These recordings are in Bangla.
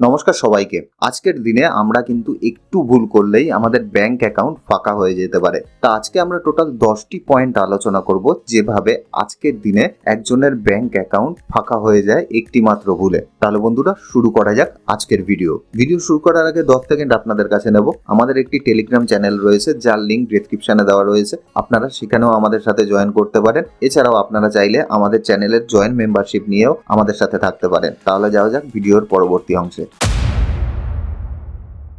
নমস্কার সবাইকে। আজকের দিনে আমরা কিন্তু একটু ভুল করলেই আমাদের ব্যাংক অ্যাকাউন্ট ফাঁকা হয়ে যেতে পারে। তা আজকে আমরা টোটাল দশটি পয়েন্ট আলোচনা করব যেভাবে আজকের দিনে একজনের ব্যাংক অ্যাকাউন্ট ফাঁকা হয়ে যায় একটি মাত্র ভুলে। তাহলে বন্ধুরা, শুরু করা যাক আজকের ভিডিও ভিডিও শুরু করার আগে দশ সেকেন্ড আপনাদের কাছে নেব। আমাদের একটি টেলিগ্রাম চ্যানেল রয়েছে, যার লিঙ্ক ডিসক্রিপশনে দেওয়া রয়েছে। আপনারা সেখানেও আমাদের সাথে জয়েন করতে পারেন। এছাড়াও আপনারা চাইলে আমাদের চ্যানেলের জয়েন মেম্বারশিপ নিয়েও আমাদের সাথে থাকতে পারেন। তাহলে যাওয়া যাক ভিডিওর পরবর্তী অংশে।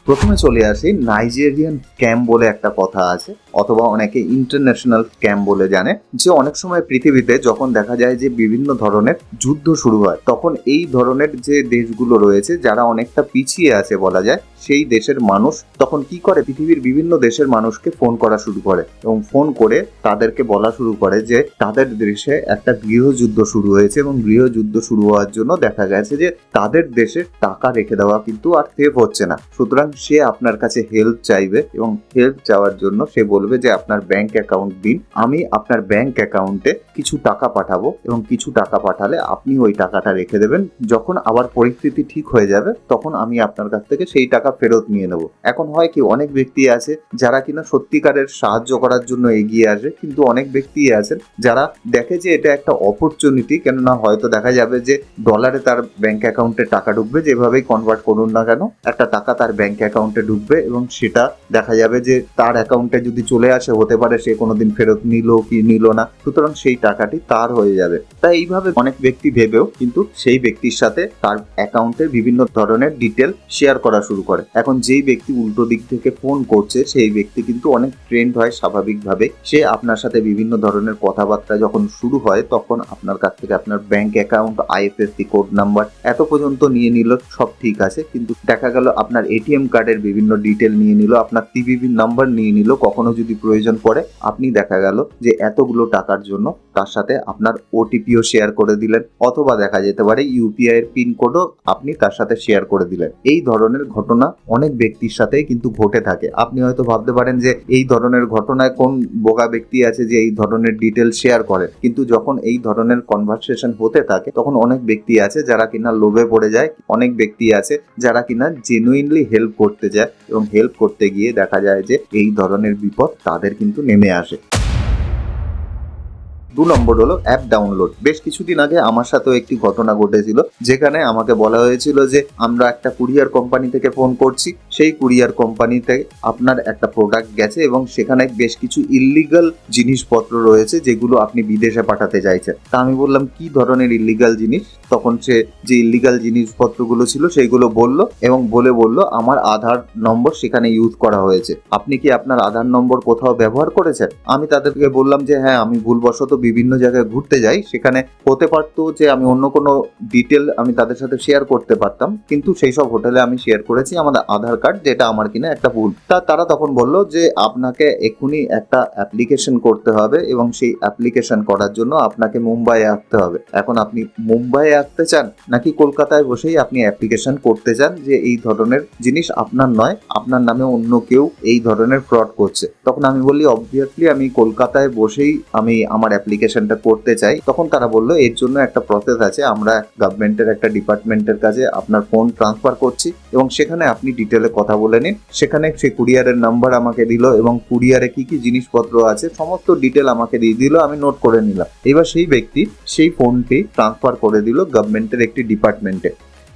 প্রথমে চলে আসি নাইজেরিয়ান ক্যাম্প বলে একটা কথা আছে। অথবা অনেকে ইন্টারন্যাশনাল স্ক্যাম বলে জানে, যে অনেক সময় পৃথিবীতে যখন দেখা যায় যে বিভিন্ন ধরনের যুদ্ধ শুরু হয়, তখন এই ধরনের যে দেশগুলো রয়েছে, যারা অনেকটা পিছিয়ে আছে বলা যায়, সেই দেশের মানুষ তখন কি করে? পৃথিবীর বিভিন্ন দেশের মানুষকে ফোন করা শুরু করে এবং ফোন করে তাদেরকে বলা শুরু করে যে তাদের দেশে একটা গৃহযুদ্ধ শুরু হয়েছে এবং গৃহযুদ্ধ শুরু হওয়ার জন্য দেখা গেছে যে তাদের দেশে টাকা রেখে দেওয়া কিন্তু আর সেভ হচ্ছে না। সুতরাং সে আপনার কাছে হেল্প চাইবে এবং হেল্প চাওয়ার জন্য সে বলবে যে আপনার ব্যাংক অ্যাকাউন্ট দিন। আমি আপনার ব্যাংক অ্যাকাউন্টে কিছু টাকা পাঠাবো এবং কিছু টাকা পাঠালে আপনি ওই টাকাটা রেখে দেবেন। যখন আবার পরিস্থিতি ঠিক হয়ে যাবে, তখন আমি আপনার কাছ থেকে সেই টাকা ফেরত নিয়ে নেব। এখন হয় কি, অনেক ব্যক্তি আছে যারা কিনা সত্যিকারের সাহায্য করার জন্য এগিয়ে আসে, কিন্তু অনেক ব্যক্তি আছেন যারা দেখে যে এটা একটা অপরচুনিটি কেননা হয়তো দেখা যাবে যে ডলারে তার ব্যাংক অ্যাকাউন্টে টাকা ঢুকবে, যেভাবেই কনভার্ট করুন না কেন, একটা টাকা তার ব্যাংক অ্যাকাউন্টে ঢুকবে এবং সেটা দেখা যাবে যে তার অ্যাকাউন্টে যদি চলে আসে, হতে পারে সে কোনোদিন ফেরত নিল কি নিল না, সুতরাং সেই টাকাটি তার হয়ে যাবে। তাই এইভাবে অনেক ব্যক্তি ভেবেও কিন্তু সেই ব্যক্তির সাথে তার অ্যাকাউন্টের বিভিন্ন ধরনের ডিটেল শেয়ার করা শুরু করে। এখন যেই ব্যক্তি উল্টো দিক থেকে ফোন করছে, সেই ব্যক্তি কিন্তু অনেক ট্রেন্ড হয় স্বাভাবিকভাবে। সে আপনার সাথে বিভিন্ন ধরনের কথাবার্তা যখন শুরু হয়, তখন আপনার কাছ থেকে আপনার bank account IFSC code number এত পর্যন্ত নিয়ে নিল, সব ঠিক আছে। কিন্তু দেখা গেল আপনার এটিএম কার্ডের বিভিন্ন ডিটেল নিয়ে নিল, আপনার টিভিবি নাম্বার নিয়ে নিল, কখনো যদি প্রয়োজন পড়ে আপনি দেখা গেল যে এতগুলো টাকার জন্য তার সাথে আপনার ওটিপিও শেয়ার করে দিলেন, অথবা দেখা যেতে পারে ইউপিআই এর পিন কোডও আপনি তার সাথে শেয়ার করে দিলেন। এই ধরনের ঘটনা অনেক ব্যক্তির সাথেই কিন্তু ঘটে থাকে। আপনি হয়তো ভাবতে পারেন যে এই ধরনের ঘটনায় কোন বোকা ব্যক্তি আছে যে এই ধরনের ডিটেল শেয়ার করে। কিন্তু যখন এই ধরনের কনভারসেশন হতে থাকে, তখন অনেক ব্যক্তি আছে যারা কিনা লোভে পড়ে যায়। অনেক ব্যক্তি আছে যারা কিনা জেনুইনলি হেল্প করতে যায় এবং হেল্প করতে গিয়ে দেখা যায় যে এই ধরনের বিপদ তাদের কিন্তু নেমে আসে। দু নম্বর হলো অ্যাপ ডাউনলোড বেশ কিছুদিন আগে আমার সাথেও একটি ঘটনা ঘটেছিল, যেখানে আমাকে বলা হয়েছিল যে আমরা একটা কুরিয়ার কোম্পানি থেকে ফোন করছি। সেই কুরিয়ার কোম্পানিতে আপনার একটা প্রোডাক্ট গেছে এবং সেখানে বেশ কিছু ইল্লিগাল জিনিসপত্র রয়েছে যেগুলো আপনি বিদেশে পাঠাতে চাইছেন। তা আমি বললাম, কি ধরনের ইল্লিগাল জিনিস? তখন সে যে ইল্লিগাল জিনিসপত্রগুলো ছিল সেইগুলো বলল এবং বলে বলল, আমার আধার নম্বর সেখানে ইউজ করা হয়েছে। আপনি কি আপনার আধার নম্বর কোথাও ব্যবহার করেছেন? আমি তাদেরকে বললাম যে হ্যাঁ আমি ভুলবশত বিভিন্ন জায়গায় ঘুরতে যাই। সেখানে হতে পারতো যে আমি অন্য কোনো ডিটেল আমি তাদের সাথে শেয়ার করতে পারতাম, কিন্তু সেই সব হোটেলে আমি শেয়ার করেছি। আমাদের আধার কার্ড যেটা আমার কিনা একটা ভুল। তা তারা তখন বলল যে আপনাকে এক্ষুনি একটা অ্যাপ্লিকেশন করতে হবে এবং সেই অ্যাপ্লিকেশন করার জন্য আপনাকে মুম্বাইয়ে আসতে হবে। এখন আপনি মুম্বাইয়ে আসতে চান নাকি কলকাতায় বসেই আপনি অ্যাপ্লিকেশন করতে চান যে এই ধরনের জিনিস আপনার নয়, আপনার নামে অন্য কেউ এই ধরনের ফ্রড করছে। তখন আমি বললি অবভিয়াসলি আমি কলকাতায় বসেই আমি আমার অ্যাপ্লিকেশনটা করতে চাই। তখন তারা বলল, এর জন্য একটা প্রসেস আছে। আমরা গভর্নমেন্টের একটা ডিপার্টমেন্টের কাছে আপনার ফোন ট্রান্সফার করছি এবং সেখানে আপনি ডিটেলে কথা বলে নিন। সেখানে সে কুরিয়ারের নাম্বার আমাকে দিল এবং কুরিয়ারে কি কি জিনিসপত্র আছে সমস্ত ডিটেল আমাকে দিয়ে দিল, আমি নোট করে নিলাম। এবার সেই ব্যক্তি সেই ফোনটি ট্রান্সফার করে দিল গভর্নমেন্টের একটি ডিপার্টমেন্টে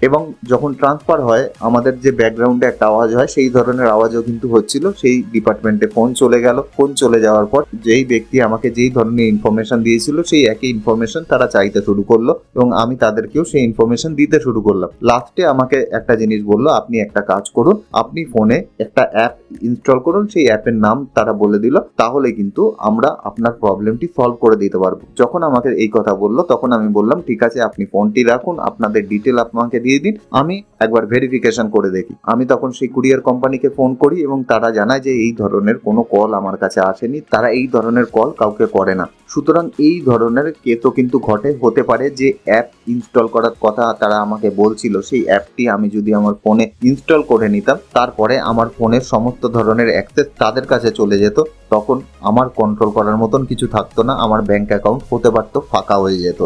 এবং যখন ট্রান্সফার হয়, আমাদের যে ব্যাকগ্রাউন্ডে একটা আওয়াজ হয়, সেই ধরনের আওয়াজও কিন্তু হচ্ছিল। সেই ডিপার্টমেন্টে ফোন চলে গেল। ফোন চলে যাওয়ার পর যেই ব্যক্তি আমাকে যেই ধরনের ইনফরমেশন দিয়েছিল, সেই একই ইনফরমেশন তারা চাইতে শুরু করল এবং আমি তাদেরকেও সেই ইনফরমেশন দিতে শুরু করলাম। লাস্টে আমাকে একটা জিনিস বলল, আপনি একটা কাজ করুন। আপনি ফোনে একটা অ্যাপ ইনস্টল করুন। সেই অ্যাপের নাম তারা বলে দিল। তাহলে কিন্তু আমরা আপনার প্রবলেমটি সলভ করে দিতে পারব। যখন আমাকে এই কথা বলল, তখন আমি বললাম, ঠিক আছে, আপনি ফোনটি রাখুন। আপনাদের ডিটেল আমাকে দিয়ে দিন, আমি একবার ভেরিফিকেশন করে দেখি। আমি তখন সেই কুরিয়ার কোম্পানিকে ফোন করি এবং তারা জানায় যে এই ধরনের কোনো কল আমার কাছে আসেনি, তারা এই ধরনের কল কাউকে করে না। সুতরাং এই ধরনের কেতো কিন্তু ঘটে, হতে পারে যে অ্যাপ ইনস্টল করার কথা তারা আমাকে বলছিল, সেই অ্যাপটি আমি যদি আমার ফোনে ইনস্টল করে নিতাম, তারপরে আমার ফোনের সমস্ত ধরনের অ্যাক্সেস তাদের কাছে চলে যেত, তখন আমার কন্ট্রোল করার মতন কিছু থাকতো না, আমার ব্যাংক অ্যাকাউন্ট হতে পারতো, ফাঁকা হয়ে যেত।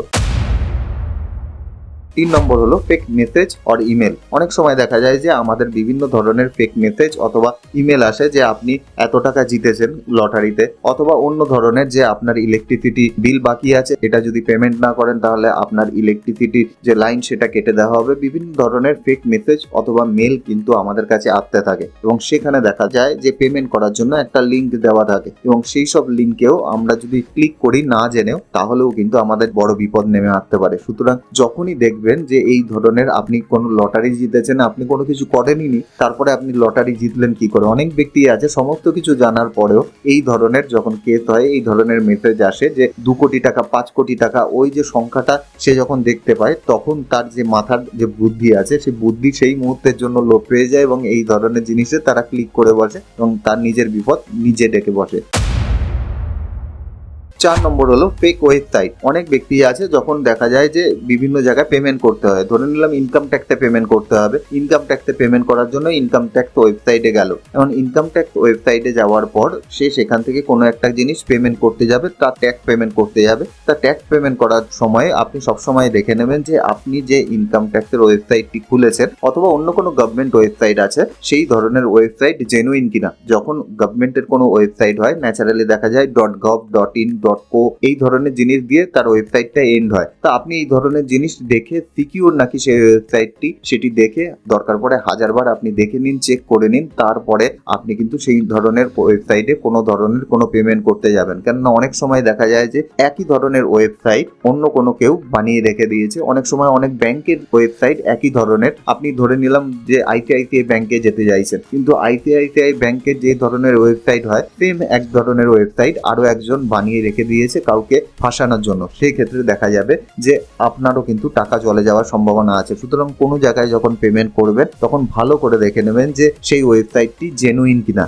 তিন নম্বর হলো ফেক মেসেজ অর ইমেল অনেক সময় দেখা যায় যে আমাদের বিভিন্ন ধরনের ফেক মেসেজ অথবা ইমেল আসে যে আপনি এত টাকা জিতেছেন লটারিতে অথবা অন্য ধরনের যে আপনার ইলেকট্রিসিটি বিল বাকি আছে, এটা যদি পেমেন্ট না করেন তাহলে আপনার ইলেকট্রিসিটির যে লাইন সেটা কেটে দেওয়া হবে। বিভিন্ন ধরনের ফেক মেসেজ অথবা মেল কিন্তু আমাদের কাছে আসতে থাকে এবং সেখানে দেখা যায় যে পেমেন্ট করার জন্য একটা লিঙ্ক দেওয়া থাকে এবং সেই সব লিঙ্কেও আমরা যদি ক্লিক করি না জেনেও তাহলেও কিন্তু আমাদের বড় বিপদ নেমে আসতে পারে। সুতরাং যখনই দেখবেন যে এই ধরনের আপনি কোনো লটারি জিতেছেন, আপনি কোনো কিছু করেনই তারপরে আপনি লটারি জিতলেন কি করে? অনেক ব্যক্তি আছে, সমস্ত কিছু জানার পরেও এই ধরনের যখন কেস হয়, এই ধরনের মেসেজ আসে যে দু কোটি টাকা, পাঁচ কোটি টাকা, ওই যে সংখ্যাটা সে যখন দেখতে পায়, তখন তার যে মাথার যে বুদ্ধি আছে সেই বুদ্ধি সেই মুহূর্তের জন্য লোপ পেয়ে যায় এবং এই ধরনের জিনিসে তারা ক্লিক করে বসে এবং তার নিজের বিপদ নিজে ডেকে বসে। চার নম্বর হলো ফেক ওয়েবসাইট অনেক ব্যক্তি আছে যখন দেখা যায় যে বিভিন্ন জায়গায় পেমেন্ট করতে হয়। ধরে নিলাম ইনকাম ট্যাক্সে পেমেন্ট করতে হবে। ইনকাম ট্যাক্সে পেমেন্ট করার জন্য ইনকাম ট্যাক্স ওয়েবসাইটে গেল। এখন ইনকাম ট্যাক্স ওয়েবসাইটে যাওয়ার পর সে সেখান থেকে কোনো একটা জিনিস পেমেন্ট করতে যাবে, তার ট্যাক্স পেমেন্ট করতে যাবে। তা ট্যাক্স পেমেন্ট করার সময় আপনি সবসময় দেখে নেবেন যে আপনি যে ইনকাম ট্যাক্সের ওয়েবসাইটটি খুলেছেন অথবা অন্য কোনো গভর্নমেন্ট ওয়েবসাইট আছে, সেই ধরনের ওয়েবসাইট জেনুইন কিনা। যখন গভর্নমেন্টের কোনো ওয়েবসাইট হয় ন্যাচারালি দেখা যায় dot gov dot in dot co এই ধরনের জিনিস দিয়ে তার ওয়েবসাইটটা এন্ড হয়। তা আপনি এই ধরনের জিনিস দেখে সিকিউর নাকি সেই ওয়েবসাইটটি সেটি দেখে দরকার পড়ে হাজারবার আপনি দেখে নিন চেক করে নিন, তারপরে আপনি কিন্তু সেই ধরনের ওয়েবসাইটে কোনো ধরনের কোনো পেমেন্ট করতে যাবেন। কেননা অনেক সময় দেখা যায় যে একই ধরনের ওয়েবসাইট অন্য কোনো কেউ বানিয়ে রেখে দিয়েছে। অনেক সময় অনেক ব্যাংকের ওয়েবসাইট একই ধরনের। আপনি ধরে নিলাম যে আইসিআইসিআই ব্যাংকে যেতে চাইছেন, কিন্তু আইসিআইসিআই ব্যাংকের যে ধরনের ওয়েবসাইট হয় সেম এক ধরনের ওয়েবসাইট আরও একজন বানিয়ে রেখে দিয়েছে কাউকে ফাঁসানোর জন্য। সেই ক্ষেত্রে দেখা যাবে যে আপনারও কিন্তু টাকা চলে যাওয়ার সম্ভাবনা আছে। সুতরাং কোনো জায়গায় যখন পেমেন্ট করবেন, তখন ভালো করে দেখে নেবেন যে সেই ওয়েবসাইটটি জেনুইন কিনা।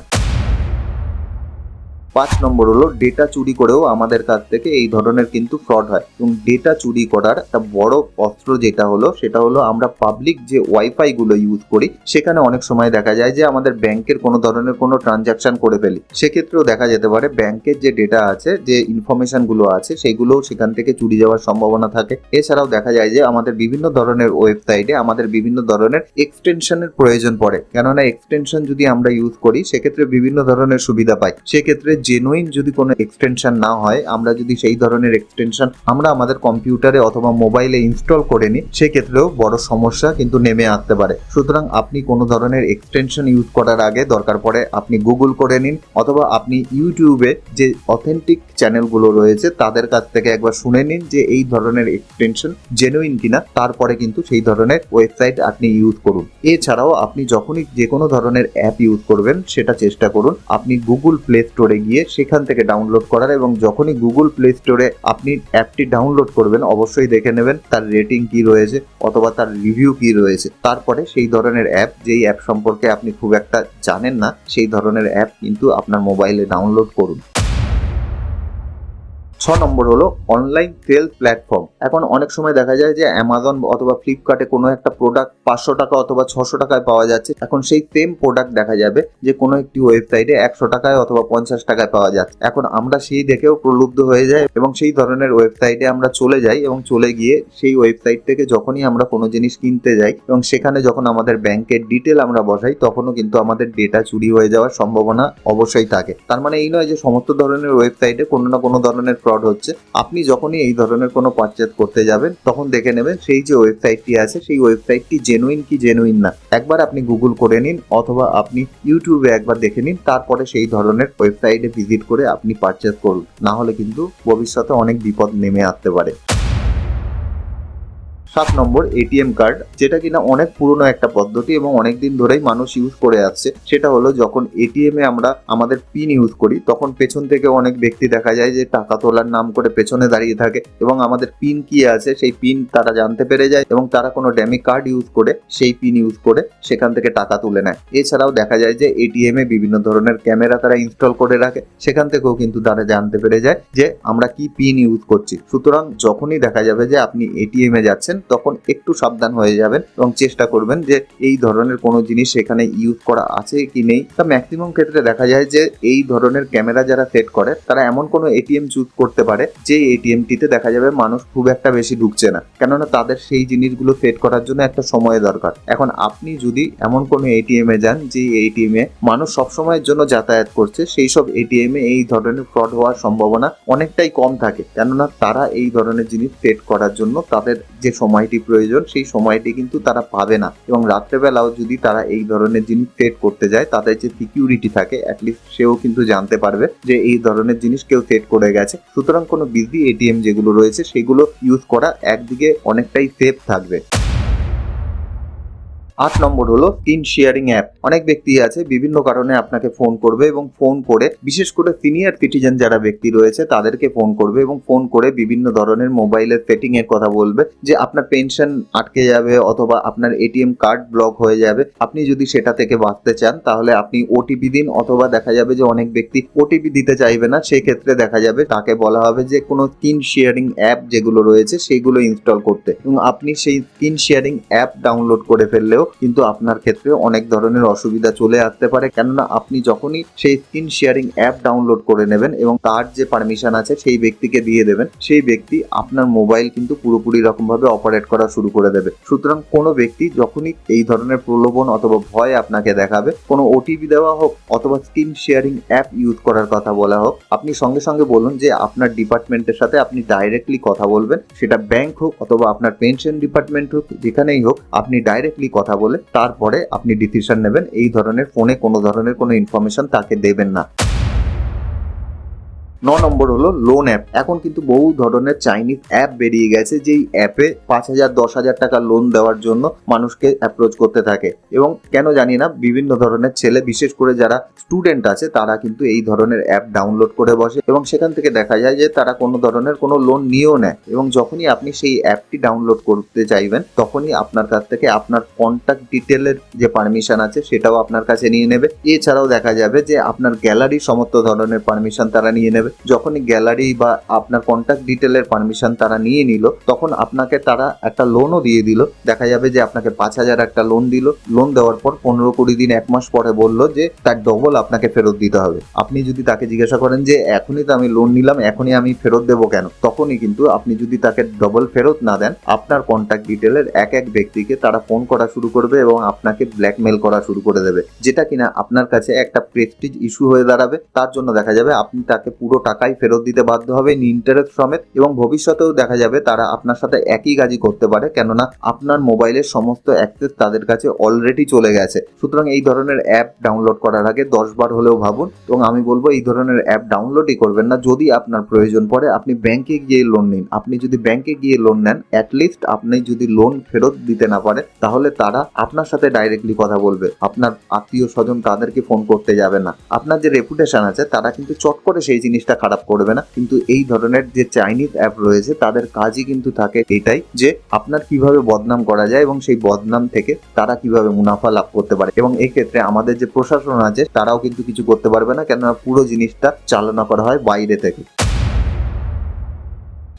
পাঁচ নম্বর হলো ডেটা চুরি করেও আমাদের কাছ থেকে এই ধরনের কিন্তু ফ্রড হয়। এবং ডেটা চুরি করার একটা বড় অস্ত্র যেটা হলো, সেটা হলো আমরা পাবলিক যে ওয়াইফাই গুলো ইউজ করি, সেখানে অনেক সময় দেখা যায় যে আমাদের ব্যাংকের কোনো ধরনের কোনো ট্রানজাকশন করে ফেলি। সেক্ষেত্রেও দেখা যেতে পারে ব্যাংকের যে ডেটা আছে, যে ইনফরমেশনগুলো আছে, সেগুলোও সেখান থেকে চুরি যাওয়ার সম্ভাবনা থাকে। এছাড়াও দেখা যায় যে আমাদের বিভিন্ন ধরনের ওয়েবসাইটে আমাদের বিভিন্ন ধরনের এক্সটেনশনের প্রয়োজন পড়ে। কেননা এক্সটেনশন যদি আমরা ইউজ করি, সেক্ষেত্রে বিভিন্ন ধরনের সুবিধা পাই। সেক্ষেত্রে জেনুইন যদি কোনো এক্সটেনশন না হয়, আমরা যদি সেই ধরনের এক্সটেনশন আমরা আমাদের কম্পিউটারে অথবা মোবাইলে ইনস্টল করে নিই, সেক্ষেত্রেও বড় সমস্যা কিন্তু নেমে আসতে পারে। সুতরাং আপনি কোনো ধরনের এক্সটেনশন ইউজ করার আগে দরকার পড়ে আপনি গুগল করে নিন, অথবা আপনি ইউটিউবে যে অথেন্টিক চ্যানেলগুলো রয়েছে, তাদের কাছ থেকে একবার শুনে নিন যে এই ধরনের এক্সটেনশন জেনুইন কিনা, তারপরে কিন্তু সেই ধরনের ওয়েবসাইট আপনি ইউজ করুন। এছাড়াও আপনি যখনই যে কোনো ধরনের অ্যাপ ইউজ করবেন, সেটা চেষ্টা করুন। আপনি গুগল প্লে স্টোরে গিয়ে সেখান থেকে ডাউনলোড করার এবং যখনই গুগল প্লে স্টোরে আপনি অ্যাপটি ডাউনলোড করবেন, অবশ্যই দেখে নেবেন তার রেটিং কি রয়েছে অথবা তার রিভিউ কি রয়েছে। তারপরে সেই ধরনের অ্যাপ যেই অ্যাপ সম্পর্কে আপনি খুব একটা জানেন না, সেই ধরনের অ্যাপ কিন্তু আপনার মোবাইলে ডাউনলোড করুন। ছ নম্বর হলো অনলাইন সেল প্ল্যাটফর্ম এখন অনেক সময় দেখা যায় যে অ্যামাজন অথবা ফ্লিপকার্টে কোনো একটা প্রোডাক্ট পাঁচশো টাকা অথবা ছশো টাকায় পাওয়া যাচ্ছে। এখন সেই সেম প্রোডাক্ট দেখা যাবে যে কোনো একটি ওয়েবসাইটে একশো টাকায় অথবা পঞ্চাশ টাকায় পাওয়া যাচ্ছে। এখন আমরা সেই দেখেও প্রলুব্ধ হয়ে যাই এবং সেই ধরনের ওয়েবসাইটে আমরা চলে যাই এবং চলে গিয়ে সেই ওয়েবসাইট থেকে যখনই আমরা কোনো জিনিস কিনতে যাই এবং সেখানে যখন আমাদের ব্যাংকের ডিটেল আমরা বসাই, তখনও কিন্তু আমাদের ডেটা চুরি হয়ে যাওয়ার সম্ভাবনা অবশ্যই থাকে। তার মানে এই নয় যে সমস্ত ধরনের ওয়েবসাইটে কোনো না কোনো ধরনের ফ্রড হচ্ছে, আপনি যখনই এই ধরনের কোনো পঞ্চায়েত করতে যাবেন, তখন দেখে নেবেন সেই যে ওয়েবসাইটটি আছে, সেই ওয়েবসাইটটি জেনুইন কি জেনুইন না। একবার আপনি গুগল করে নিন, অথবা আপনি ইউটিউবে একবার দেখে নিন, তারপরে সেই ধরনের ওয়েবসাইটে ভিজিট করে আপনি পারচেস করুন। না হলে কিন্তু ভবিষ্যতে অনেক বিপদ নেমে আসতে পারে। সাত নম্বর এটিএম কার্ড, যেটা কিনা অনেক পুরনো একটা পদ্ধতি এবং অনেক দিন ধরেই মানুষ ইউজ করে আসছে। সেটা হলো যখন এটিএম এ আমরা আমাদের পিন ইউজ করি, তখন পেছন থেকে অনেক ব্যক্তি দেখা যায় যে টাকা তোলার নাম করে পেছনে দাঁড়িয়ে থাকে এবং আমাদের পিন কি আছে সেই পিন তারা জানতে পেরে যায় এবং তারা কোনো ড্যামি কার্ড ইউজ করে সেই পিন ইউজ করে সেখান থেকে টাকা তুলে নেয়। এছাড়াও দেখা যায় যে এটিএম এ বিভিন্ন ধরনের ক্যামেরা তারা ইনস্টল করে রাখে, সেখান থেকেও কিন্তু তারা জানতে পেরে যায় যে আমরা কি পিন ইউজ করছি। সুতরাং যখনই দেখা যাবে যে আপনি এটিএম এ যাচ্ছেন তখন একটু সাবধান হয়ে যাবেন এবং চেষ্টা করবেন যে এই ধরনের কোনো জিনিস এখানে ইউজ করা আছে কি নেই। তা ম্যাক্সিমাম ক্ষেত্রে দেখা যায় যে এই ধরনের ক্যামেরা যারা সেট করে, তারা এমন কোনো এটিএম চুজ করতে পারে, যে এটিএমটিতে দেখা যাবে মানুষ খুব একটা বেশি ঢুকছে না। কেননা তাদের সেই জিনিসগুলো সেট করার জন্য একটা সময় দরকার। এখন আপনি যদি এমন কোনো এটিএম এ যান, যে এটিএম এ মানুষ সবসময়ের জন্য যাতায়াত করছে, সেই সব এটিএম এ এই ধরনের ফ্রড হওয়ার সম্ভাবনা অনেকটাই কম থাকে। কেননা তারা এই ধরনের জিনিস সেট করার জন্য তাদের যে সময়টি প্রয়োজন, সেই সময়টি কিন্তু তারা পাবে না। এবং রাত্রেবেলাও যদি তারা এই ধরনের জিনিস ট্রেড করতে যায়, তাদের যে সিকিউরিটি থাকে অ্যাটলিস্ট সেও কিন্তু জানতে পারবে যে এই ধরনের জিনিস কেউ সেট করে গেছে। সুতরাং কোনো বিজি এটিএম যেগুলো রয়েছে, সেগুলো ইউজ করা একদিকে অনেকটাই সেফ থাকবে। আট নম্বর হলো স্ক্রিন শেয়ারিং অ্যাপ। অনেক ব্যক্তি আছে, বিভিন্ন কারণে আপনাকে ফোন করবে এবং ফোন করে, বিশেষ করে সিনিয়র সিটিজেন যারা ব্যক্তি রয়েছে, তাদেরকে ফোন করবে এবং ফোন করে বিভিন্ন ধরনের মোবাইলের সেটিং এর কথা বলবে, যে আপনার পেনশন আটকে যাবে অথবা আপনার এটিএম কার্ড ব্লক হয়ে যাবে। আপনি যদি সেটা থেকে বাঁচতে চান, তাহলে আপনি ওটিপি দিন অথবা দেখা যাবে যে অনেক ব্যক্তি ওটিপি দিতে চাইবে না সেই ক্ষেত্রে দেখা যাবে তাকে বলা হবে যে কোনো স্ক্রিন শেয়ারিং অ্যাপ যেগুলো রয়েছে, সেগুলো ইনস্টল করতে। এবং আপনি সেই স্ক্রিন শেয়ারিং অ্যাপ ডাউনলোড করে ফেললেও কিন্তু আপনার ক্ষেত্রে অনেক ধরনের অসুবিধা চলে আসতে পারে। কেননা আপনি যখনই সেই স্ক্রিন শেয়ারিং অ্যাপ ডাউনলোড করে নেবেন এবং তার যে পারমিশন আছে সেই ব্যক্তিকে দিয়ে দেবেন, সেই ব্যক্তি আপনার মোবাইল কিন্তু পুরোপুরি রকমভাবে অপারেট করা শুরু করে দেবে। সুতরাং কোনো ব্যক্তি যখনই এই ধরনের প্রলোভন অথবা ভয় আপনাকে দেখাবে, কোনো ওটিপি দেওয়া হোক অথবা স্ক্রিন শেয়ারিং অ্যাপ ইউজ করার কথা বলা হোক, আপনি সঙ্গে সঙ্গে বলুন যে আপনার ডিপার্টমেন্টের সাথে আপনি ডাইরেক্টলি কথা বলবেন। সেটা ব্যাংক হোক অথবা আপনার পেনশন ডিপার্টমেন্ট হোক, যেখানেই হোক, আপনি ডাইরেক্টলি কথা বলে তারপরে আপনি ডিসিশন নেবেন, এই ধরনের ফোনে কোনো ধরনের কোনো ইনফরমেশন তাকে দেবেন না। ন নম্বর হলো লোন অ্যাপ এখন কিন্তু বহু ধরনের চাইনিজ অ্যাপ বেরিয়ে গেছে, যেই অ্যাপে পাঁচ হাজার, দশ হাজার টাকা লোন দেওয়ার জন্য মানুষকে অ্যাপ্রোচ করতে থাকে। এবং কেন জানি না, বিভিন্ন ধরনের ছেলে, বিশেষ করে যারা স্টুডেন্ট আছে, তারা কিন্তু এই ধরনের অ্যাপ ডাউনলোড করে বসে এবং সেখান থেকে দেখা যায় যে তারা কোনো ধরনের কোনো লোন নিয়েও নেয়। এবং যখনই আপনি সেই অ্যাপটি ডাউনলোড করতে চাইবেন, তখনই আপনার কাছ থেকে আপনার কন্ট্যাক্ট ডিটেলের যে পারমিশন আছে, সেটাও আপনার কাছে নিয়ে নেবে। এছাড়াও দেখা যাবে যে আপনার গ্যালারি সমস্ত ধরনের পারমিশন তারা নিয়ে নেবে। যখনই গ্যালারি বা আপনার কন্ট্যাক্ট ডিটেলের পারমিশন তারা নিয়ে নিল, তখন আপনাকে তারা একটা লোনও দিয়ে দিল। দেখা যাবে যে আপনাকে পাঁচ হাজার একটা লোন দিল। লোন দেওয়ার পর পনেরো কুড়ি দিন, এক মাস পরে বলল যে তার ডবল আপনাকে ফেরত দিতে হবে। আপনি যদি তাকে জিজ্ঞাসা করেন যে এখনই তো আমি লোন নিলাম, এখনই আমি ফেরত দেবো কেন? তখনই কিন্তু আপনি যদি তাকে ডবল ফেরত না দেন, আপনার কন্ট্যাক্ট ডিটেলের এক এক ব্যক্তিকে তারা ফোন করা শুরু করবে এবং আপনাকে ব্ল্যাকমেল করা শুরু করে দেবে। যেটা কিনা আপনার কাছে একটা প্রেস্টিজ ইস্যু হয়ে দাঁড়াবে। তার জন্য দেখা যাবে আপনি তাকে পুরো টাকাই ফেরত দিতে বাধ্য হবে ইন্টারেস্ট সমেত এবং ভবিষ্যতেও দেখা যাবে তারা আপনার সাথে একই কাজই করতে পারে, কেননা আপনার মোবাইলের সমস্ত অ্যাক্সেস তাদের কাছে অলরেডি চলে গেছে। সুতরাং এই ধরনের অ্যাপ ডাউনলোড করার আগে দশ বার হলেও ভাবুন এবং আমি বলব এই ধরনের অ্যাপ ডাউনলোডই করবেন না। যদি আপনার প্রয়োজন পড়ে, আপনি ব্যাংকে গিয়ে লোন নিন। আপনি যদি ব্যাংকে গিয়ে লোন নেন অ্যাটলিস্ট আপনি যদি লোন ফেরত দিতে না পারেন, তাহলে তারা আপনার সাথে ডাইরেক্টলি কথা বলবে। আপনার আত্মীয় স্বজন তাদেরকে ফোন করতে যাবে না। আপনার যে রেপুটেশন আছে, তারা কিন্তু চট করে সেই জিনিসটা খারাপ করবে না। কিন্তু এই ধরনের যে চাইনিজ অ্যাপ রয়েছে, তাদের কাজই কিন্তু থাকে এটাই যে আপনার কীভাবে বদনাম করা যায় এবং সেই বদনাম থেকে তারা কীভাবে মুনাফা লাভ করতে পারে। এবং এই ক্ষেত্রে আমাদের যে প্রশাসন আছে, তারাও কিন্তু কিছু করতে পারবে না, কেননা পুরো জিনিসটা চালনা করা হয় বাইরে থেকে।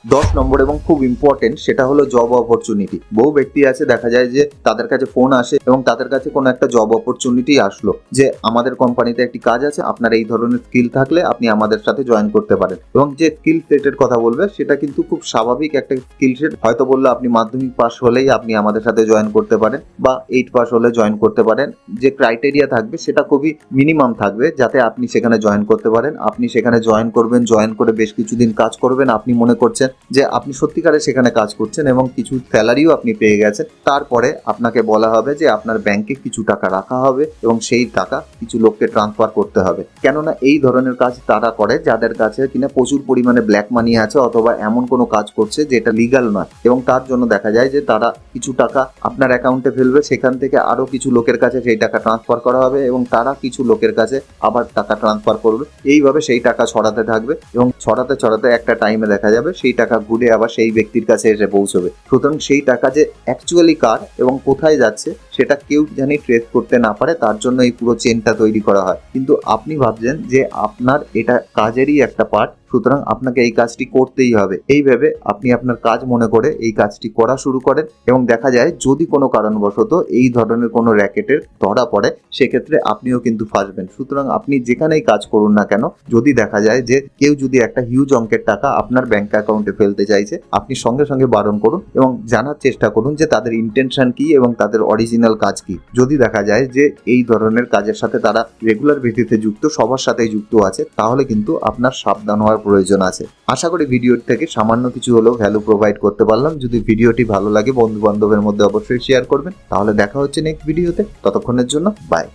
দশ নম্বর এবং খুব ইম্পর্টেন্ট সেটা হলো জব অপরচুনিটি বহু ব্যক্তি আছে, দেখা যায় যে তাদের কাছে ফোন আসে এবং তাদের কাছে কোনো একটা জব অপরচুনিটি আসলো যে আমাদের কোম্পানিতে একটি কাজ আছে, আপনার এই ধরনের স্কিল থাকলে আপনি আমাদের সাথে জয়েন করতে পারেন। এবং যে স্কিল সেটের কথা বলবে, সেটা কিন্তু খুব স্বাভাবিক একটা স্কিল সেট হয়তো বলল আপনি মাধ্যমিক পাস হলেই আপনি আমাদের সাথে জয়েন করতে পারেন বা এইট পাস হলে জয়েন করতে পারেন। যে ক্রাইটেরিয়া থাকবে, সেটা খুবই মিনিমাম থাকবে যাতে আপনি সেখানে জয়েন করতে পারেন। আপনি সেখানে জয়েন করবেন জয়েন করে বেশ কিছুদিন কাজ করবেন। আপনি মনে করছেন যে আপনি সত্যিকারে সেখানে কাজ করছেন এবং কিছু স্যালারিও আপনি পেয়ে গেছেন। তারপরে আপনাকে বলা হবে যে আপনার ব্যাংকে কিছু টাকা রাখা হবে এবং সেই টাকা কিছু লোককে ট্রান্সফার করতে হবে। কেননা এই ধরনের কাজ তারা করে যাদের কাছে কিনা প্রচুর পরিমাণে ব্ল্যাক মানি আছে অথবা এমন কোনো কাজ করছে যেটা লিগাল নয় এবং তার জন্য দেখা যায় যে তারা কিছু টাকা আপনার অ্যাকাউন্টে ফেলবে, সেখান থেকে আরও কিছু লোকের কাছে সেই টাকা ট্রান্সফার করা হবে এবং তারা কিছু লোকের কাছে আবার টাকা ট্রান্সফার করবে। এইভাবে সেই টাকা ছড়াতে থাকবে এবং ছড়াতে ছড়াতে একটা টাইমে দেখা যাবে সেই টাকা ঘুরে আবার সেই ব্যক্তির কাছে এসে পৌঁছবে। সুতরাং সেই টাকা যে অ্যাকচুয়ালি কার এবং কোথায় যাচ্ছে, সেটা কেউ জানি ট্রেস করতে না পারে, তার জন্য এই পুরো চেনটা তৈরি করা হয়। কিন্তু আপনি ভাবছেন যে আপনার এটা কাজেরই একটা পার্ট সুতরাং আপনাকে এই কাজটি করতেই হবে। এই ভেবে আপনি আপনার কাজ মনে করে এই কাজটি করা শুরু করেন এবং দেখা যায় যদি কোনো কারণবশত এই ধরনের কোনো র্যাকেটের ধরা পড়ে, সেক্ষেত্রে আপনিও কিন্তু ফাঁসবেন। সুতরাং আপনি যেখানেই কাজ করুন না কেন, যদি দেখা যায় যে কেউ যদি একটা হিউজ অঙ্কের টাকা আপনার ব্যাংক অ্যাকাউন্টে ফেলতে চাইছে, আপনি সঙ্গে সঙ্গে বারণ করুন এবং জানার চেষ্টা করুন যে তাদের ইন্টেনশন কি এবং তাদের অরিজিনাল কাজ কি। যদি দেখা যায় যে এই ধরনের কাজের সাথে তারা রেগুলার ভিত্তিতে যুক্ত, সবার সাথেই যুক্ত আছে, তাহলে কিন্তু আপনার সাবধান হওয়ার প্রয়োজন আছে। আশা করি ভিডিও থেকে সামান্য কিছু হলেও ভ্যালু প্রোভাইড করতে পারলাম। যদি ভিডিওটি ভালো লাগে বন্ধু বান্ধবের মধ্যে অবশ্যই শেয়ার করবেন। তাহলে দেখা হচ্ছে নেক্সট ভিডিওতে ততক্ষণের জন্য বাই